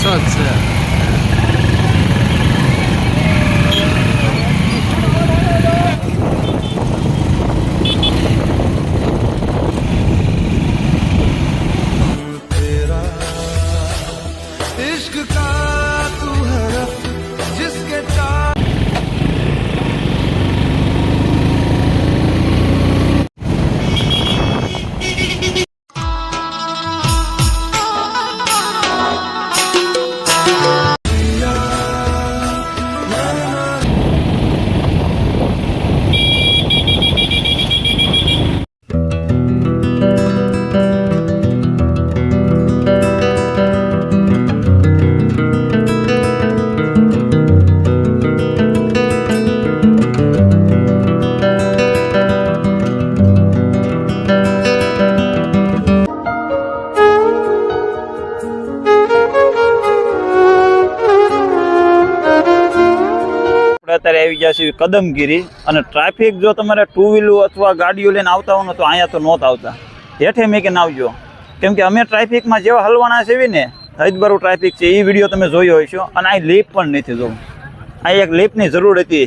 જલસો જ ગયા છીએ કદમગીરી. અને ટ્રાફિક જો તમારે ટુ વ્હીલર અથવા ગાડીઓ લઈને આવતા હોય ને તો અહીંયા તો નહોતા આવતા. હેઠે કે આવજો. કેમ કે અમે ટ્રાફિકમાં જેવા હલવાના છે ને હૈદબારું ટ્રાફિક છે એ વીડિયો તમે જોયો હશો. અને અહીં લીપ પણ નથી જોવું. અહીં એક લીપની જરૂર હતી.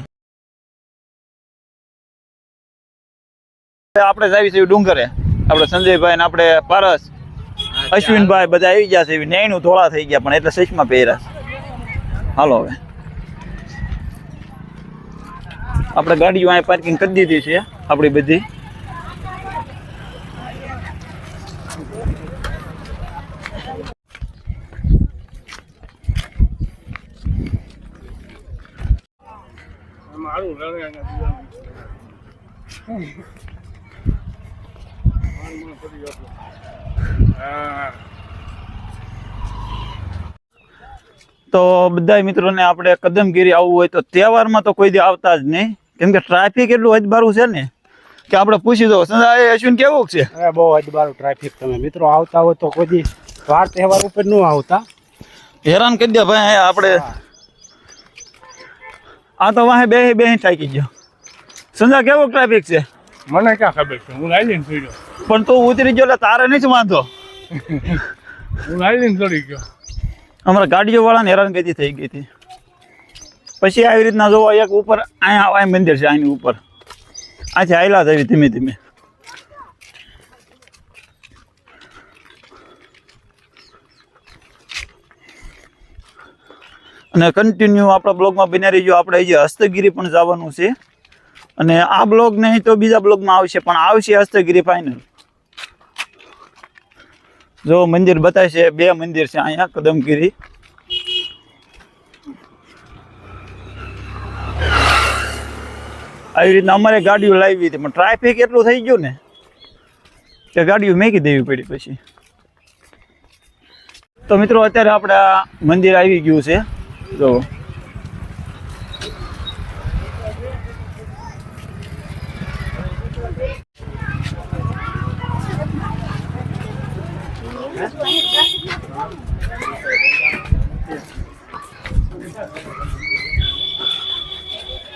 આપણે જાવી છે ડુંગરે. આપણે સંજયભાઈ ને આપણે પારસ અશ્વિનભાઈ બધા આવી ગયા છે નેણું ધોળા થઈ ગયા પણ એટલે સચમાં પહેર્યા હાલો હવે. આપણે ગાડીઓ અહીં પાર્કિંગ કરી દીધી છે, આપણી બધી. તો બધા મિત્રોને આપણે કદમગીરી આવવું હોય તો તહેવારમાં તો કોઈ દી આવતા જ નહીં. કેમ કે ટ્રાફિક એટલું અજબારું છે ને કે આપણે પૂછી દો સંજા એ અશ્વિન કેવું છે? બહુ અજબારું ટ્રાફિક તમે મિત્રો આવતા હોય તો કોઈ વાર તહેવાર ઉપર ન આવતા. હેરાન કરી દે ભાઈ આપણે આ તો વાહે બે બે થાકી ગયો. સંજા કેવો ટ્રાફિક છે? મને ક્યાં ખબર છે? હું લાઈન થઈ ગયો પણ તું ઉતરી ગયો એટલે તારે નહીં વાંધો. હું લાઈન ચડી ગયો. અમારા ગાડીઓ વાળાને હેરાનગતિ થઈ ગઈ હતી. પછી આવી રીતના જોવો, એક ઉપર અહીંયા આ મંદિર છે, આની ઉપર. આથી આયલા આવી ધીમે ધીમે. અને કન્ટિન્યુ આપણા બ્લોગમાં બની રહીજો. આપણે જે હસ્તગીરી પણ જવાનું છે. અને આ બ્લોગ નહીં તો બીજા બ્લોગમાં આવશે, પણ આવશે હસ્તગીરી ફાઇનલ જો મંદિર બતાવશે, બે મંદિર છે અહીંયા, કદમગીરી. આવી રીતના અમારે ગાડીઓ લાવી હતી, પણ ટ્રાફિક એટલું થઈ ગયું ને કે ગાડીઓ મેકી દેવી પડી પછી. તો મિત્રો, અત્યારે આપણે મંદિર આવી ગયું છે. જો.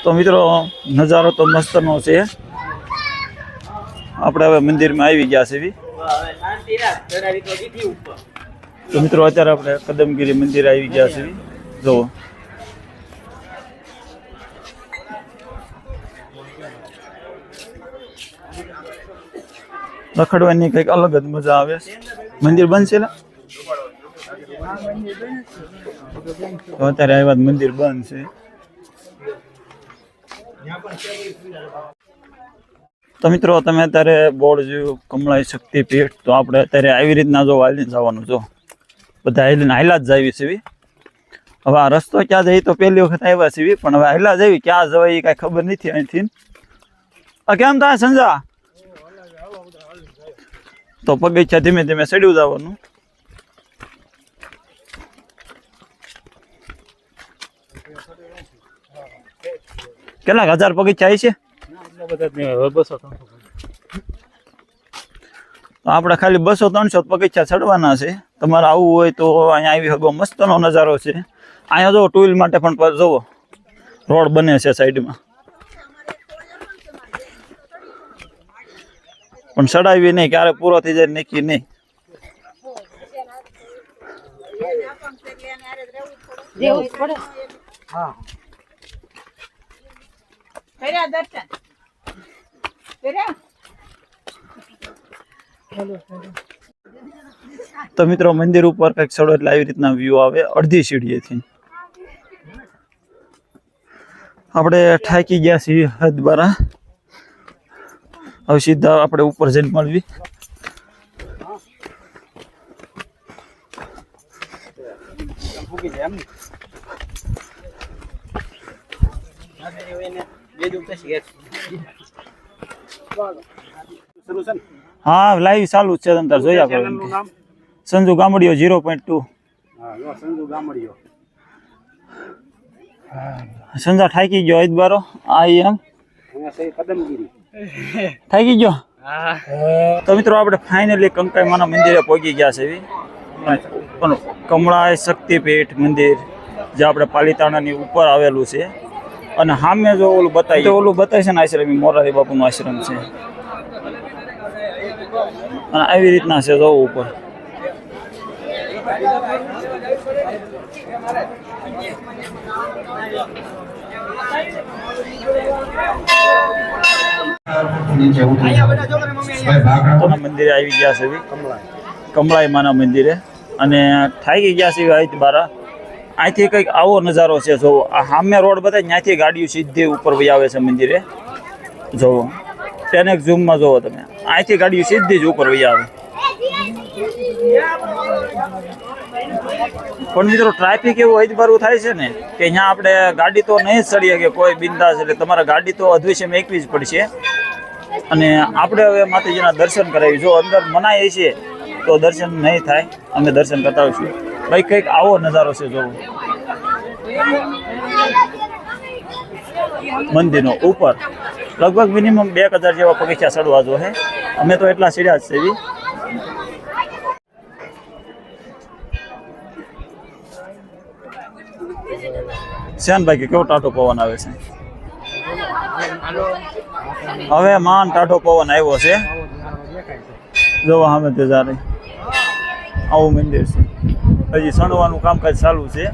તો મિત્રો, નજારો તો મસ્તનો છે. આપણે હવે મંદિરમાં આવી ગયા છે તો મિત્રો, અત્યારે આપણે કદમગીરી મંદિર આવી ગયા છે જુઓ. રખડવાની કંઈક અલગ જ મજા આવે. છે મંદિર બંધ છે ને? અત્યારે આવ્યા મંદિર બંધ છે. તો મિત્રો, તમે અત્યારે બોર્ડ જોયું કમળાઈ શક્તિપીઠ તો આપણે અત્યારે આવી રીતના જો હાલીને જવાનું જો. બધા હાલીને હાલ્યા જ જાવી છે હવે આ રસ્તો ક્યાં જઈ તો પહેલી વખત આવ્યા છે પણ હવે હાલ્યા જવી. ક્યાં જવાય એ કાંઈ ખબર નથી અહીંથી. આ કેમ થાય સંજા? તો પગથિયા ધીમે ધીમે ચડ્યું જવાનું. કેટલાક હજાર પગથિયા છે? આપણે ખાલી બસો ત્રણસો પગીચા ચડવાના છે. તમારે આવવું હોય તો અહીંયા આવી શકો. મસ્તનો નજારો છે. અહીંયા જુઓ ટુ માટે પણ જુઓ રોડ બને છે સાઈડમાં. પણ ચડાવી નહીં, ક્યારે પૂરો થઈ જાય નક્કી નહીં. હા કર્યા દર્શન. કર્યા તો મિત્રો, મંદિર ઉપર કંઈક સડો એટલે આવી રીતના વ્યૂ આવે, અડધી સીડીએથી. આપણે ઠાકી ગયા છીએ હદ બારા હવે સીધા આપણે ઉપર જઈને મળવી. એમ હા લાઈવ ચાલુ જ છે તમ જોઈ. નામ? સંજુ ગામડીઓ ઝીરો પોઈન્ટ ટુ હા સંજુ ગામડીઓ સંજા ઠાકી ગયો હદ બારો આ એમ. થાકી ગયો? તો મિત્રો આપણે ફાઇનલી કંકાઈ માના મંદિરે પહોંચી ગયા છે એવી પણ કમળાય શક્તિપીઠ મંદિર જે આપણે પાલિતાણાની ઉપર આવેલું છે. અને સામે જો ઓલું બતાવી તો ઓલું બતાવે છે ને આશ્રમ મોરારી બાપુનું આશ્રમ છે. અને આવી રીતના છે જોવું ઉપર. મંદિરે આવી ગયા છે. કમળાઈ માના મંદિરે. અને થાકી ગયા છે આઈત બારા. અહીંથી કંઈક આવો નજારો છે. જો આ સામે રોડ બધા ત્યાંથી ગાડીઓ સીધી ઉપર ભાઈ આવે છે મંદિરે. જોવો તેને ઝૂમમાં જોવો તમે. અહીંથી ગાડીઓ સીધી જ ઉપર વહી આવે. પણ મિત્રો, ટ્રાફિક એવું અજબારું થાય છે ને કે અહીંયા આપણે ગાડી તો નહીં ચડીએ કે કોઈ બિંદાસ, એટલે તમારે ગાડી તો અધ્વશ્ય એકવી જ પડશે. અને આપણે હવે માતાજીના દર્શન કરાવી જો અંદર મનાય છે, તો દર્શન નહીં થાય. અમે દર્શન કરતા હોઈશું. ભાઈ, કંઈક આવો નજારો છે જોવો. મંદિરનો ઉપર. લગભગ મિનિમમ બે હજાર જેવા પગથિયા ચડવા જો હે. અમે તો એટલા ચડ્યા જ છે એવી શ્યાન ભાઈ કેવો ટાટો પવન આવે છે? હવે માન ટાટો પવન આવ્યો છે. જોવા સામે તે જારે આવું મંદિર છે. હજી સણવાનું કામકાજ ચાલુ છે.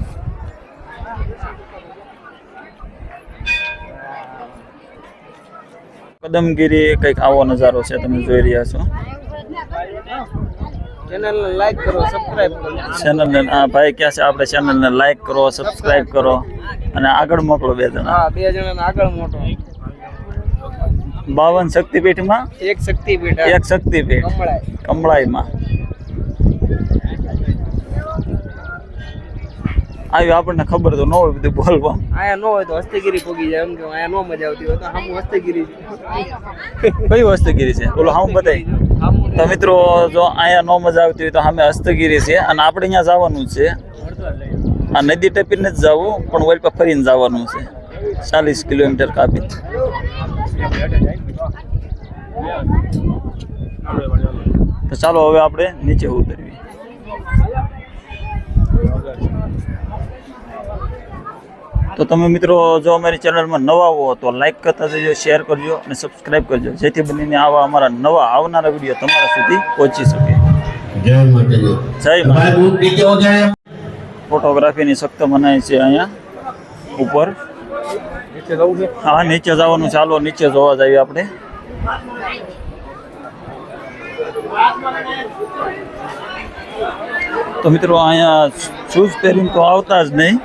કદમગીરી કંઈક આવો નજારો છે તમે જોઈ રહ્યા છો. ચેનલને લાઈક કરો સબસ્ક્રાઇબ કરો. ચેનલને આ ભાઈ ક્યાં છે? આપણે ચેનલને લાઈક કરો સબસ્ક્રાઇબ કરો અને આગળ મોકલો બે જણા. હા બે જણાને આગળ મોકલો. બાવન શક્તિપીઠમાં? એક શક્તિપીઠ. એક શક્તિપીઠ. કમળાય કમળાઈમાં. આવી આપણને ખબર તો ન હોય બધું બોલવા આયા ન હોય તો હસ્તગીરી પોગી જાય એમ કે આયા ન મજા આવતી હોય તો હમ હસ્તગીરી કઈ હસ્તગીરી છે? બોલો હમ બતાય. સામું તો મિત્રો જો અહીંયા નો મજા આવતી હોય તો સામે હસ્તગીરી છે અને આપણે અહીંયા જવાનું છે. આ નદી ટપીને જ જવું પણ ઓલ પર ફરીને જવાનું છે. ચાલીસ કિલોમીટર કાપી. તો ચાલો હવે આપણે નીચે ઉતરવી તો તમે મિત્રો જો અમારી ચેનલમાં નવા હો તો લાઈક કરતા જજો શેર કરજો અને સબસ્ક્રાઈબ કરજો જેથી બનીને આવા અમારા નવા આવનારા વીડિયો તમારા સુધી પહોંચી શકે. જય માતાજી. જય ફોટોગ્રાફીની સખ્ત મનાય છે અહીંયા ઉપર. હા નીચે જવાનું ચાલો નીચે જોવા જઈએ આપણે. તો મિત્રો અહીંયા શૂઝ પહેરીને તો આવતા જ નહીં.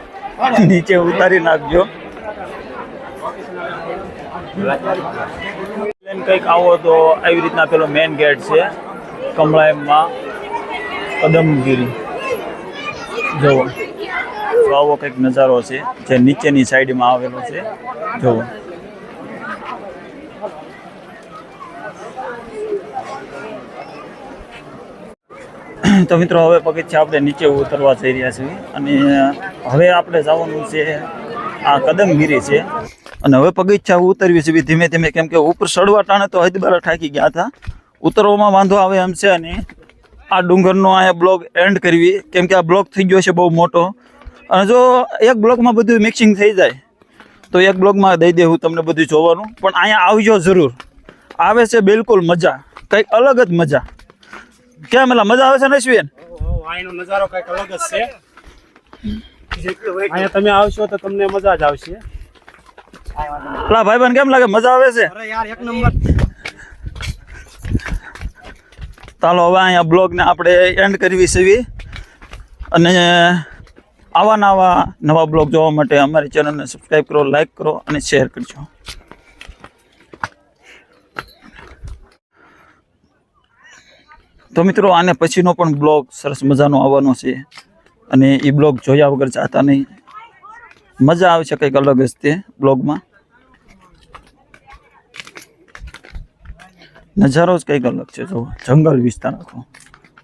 નીચે ઉતારી નાખજો. કંઈક આવો તો આવી રીતના પેલો મેઇન ગેટ છે કમળાયમમાં કદમગીરી. જુઓ. તો આવો કંઈક નજારો છે, જે નીચેની સાઈડમાં આવેલો છે. જુઓ. તો મિત્રો, હવે પગથિયા આપણે નીચે ઉતરવા જઈ રહ્યા છીએ અને હવે આપણે જવાનું છે આ કદમગીરી છે. અને હવે પગથિયા ઉતરવી છે. ધીમે ધીમે, કેમ કે ઉપર સડવા ટાણે તો હદબારા ઠાકી ગયા હતા. ઉતરવામાં વાંધો આવે એમ છે અને આ ડુંગરનો અહીંયા બ્લોક એન્ડ કરવી. કેમ કે આ બ્લોક થઈ ગયો છે બહુ મોટો. અને જો એક બ્લોકમાં બધું મિક્સિંગ થઈ જાય, તો એક બ્લોકમાં દઈ દેવું તમને બધું જોવાનું. પણ અહીંયા આવજો જરૂર. આવે છે બિલકુલ મજા. કંઈક અલગ જ મજા. કેમ એલા મજા આવે છે ને અશ્વિન અહીંનો નજારો કંઈક અલગ જ છે. અહીંયા તમે આવશો તો તમને મજા જ આવશે. લા ભાઈ બન કેમ લાગે? મજા આવે છે? અહીંયા એક નંબર. ચાલો હવે અહીંયા બ્લોગને આપણે એન્ડ કરવી છે અને આવા નવા નવા બ્લોગ જોવા માટે અમારી ચેનલને સબસ્ક્રાઈબ કરો લાઈક કરો અને શેર કરજો. તો મિત્રો, આને પછીનો પણ બ્લોગ સરસ મજાનો આવવાનો છે. અને એ બ્લોગ જોયા વગર ચાહતા નહીં. મજા આવશે કંઈક અલગ જ તે બ્લોગમાં. નજારો જ કંઈક અલગ છે જો જંગલ વિસ્તાર આખો.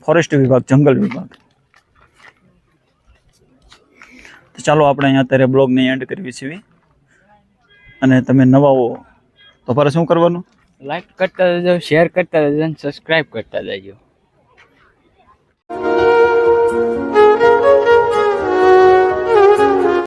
ફોરેસ્ટ વિભાગ, જંગલ વિભાગ. તો ચાલો આપણે અહીંયા અત્યારે બ્લોગને એન્ડ કરવી છીએ. અને તમે નવા તો ફરે શું કરવાનું? લાઈક કરતા જજો શેર કરતા જજો અને સબસ્ક્રાઇબ કરતા જજો